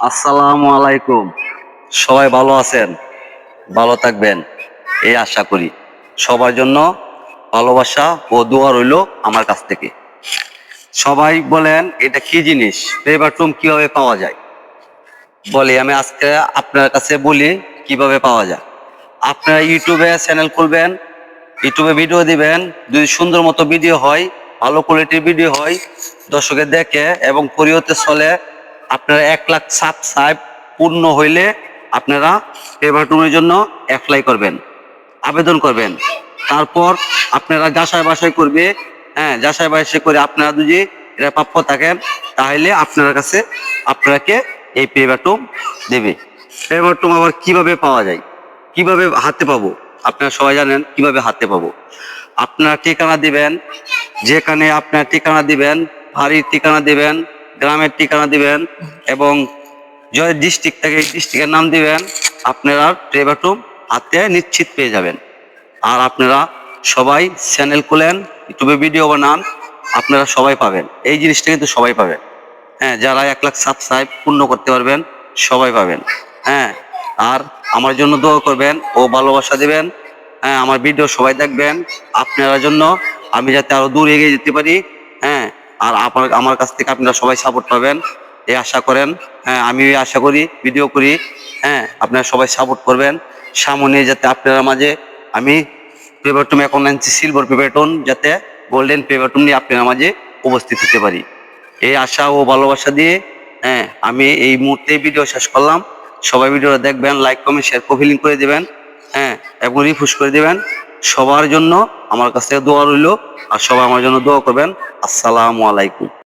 আসসালামু আলাইকুম। সবাই ভালো আছেন? ভালো থাকবেন। এই আশা করি। সবার জন্য ভালোবাসা ও দোয়া রইল আমার কাছ থেকে। সবাই বলেন, এটা কি জিনিস? ফ্লেভার রুম কীভাবে পাওয়া যায়? বলি, আমি আজকে আপনার কাছে বলি, কীভাবে পাওয়া যায়? আপনারা ইউটিউবে চ্যানেল খুলবেন, ইউটিউবে ভিডিও দিবেন, যদি সুন্দর মতো ভিডিও হয়, ভালো কোয়ালিটির ভিডিও হয় দর্শকের দেখে এবং পরিহতে চলে আপনারা এক লাখ সাবস্ক্রাইব পূর্ণ হইলে আপনারা পেপারটুনের জন্য অ্যাপ্লাই করবেন, আবেদন করবেন। তারপর আপনারা যাচাই বাছাই করবে হ্যাঁ যাচাই বাছাই করে আপনারা যদি এটা প্রাপ্য থাকেন, তাহলে আপনার কাছে আপনাকে এই পেপারটুম দেবে। পেপারটুম আবার কীভাবে পাওয়া যায়? কীভাবে হাতে পাবো? আপনারা সবাই জানেন কীভাবে হাতে পাবো। আপনার ঠিকানা দিবেন, যেখানে আপনার ঠিকানা দিবেন, বাড়ির ঠিকানা দিবেন গ্রামের ঠিকানা দিবেন এবং জয় ডিস্ট্রিক্ট থেকে ডিস্ট্রিক্টের নাম দিবেন, আপনারা ট্রেবাটুম হাতে নিশ্চিত পেয়ে যাবেন। আর আপনারা সবাই চ্যানেল খুলেন ইউটিউবে ভিডিও বানান, আপনারা সবাই পাবেন। এই জিনিসটা কিন্তু সবাই পাবেন। হ্যাঁ যারা এক লাখ সাবস্ক্রাইব পূর্ণ করতে পারবেন, সবাই পাবেন। হ্যাঁ আর আমার জন্য দোয়া করবেন ও ভালোবাসা দিবেন। হ্যাঁ আমার ভিডিও সবাই দেখবেন। আপনারা জন্য আমি যাতে আরও দূর এগিয়ে যেতে পারি আর আপনার, আমার কাছ থেকে আপনারা সবাই সাপোর্ট পাবেন। এই আশা করেন হ্যাঁ আমি আশা করি ভিডিও করি হ্যাঁ আপনারা সবাই সাপোর্ট করবেন। সামনে যাতে আপনারা মাঝে আমি পেপারটুম এখন আনছি সিলভার পেপারটুন যাতে গোল্ডেন পেপারটুন নিয়ে আপনার মাঝে উপস্থিত হতে পারি। এই আশা ও ভালোবাসা দিয়ে হ্যাঁ আমি এই মুহূর্তে ভিডিও শেষ করলাম। সবাই ভিডিওটা দেখবেন লাইক কমেন্ট শেয়ার কপিলিং করে দেবেন হ্যাঁ এবং রিফুস করে দিবেন। সবার জন্য আমার কাছ থেকে দোয়া রইল, আর সবাই আমার জন্য দোয়া করবেন। আসসালামু আলাইকুম।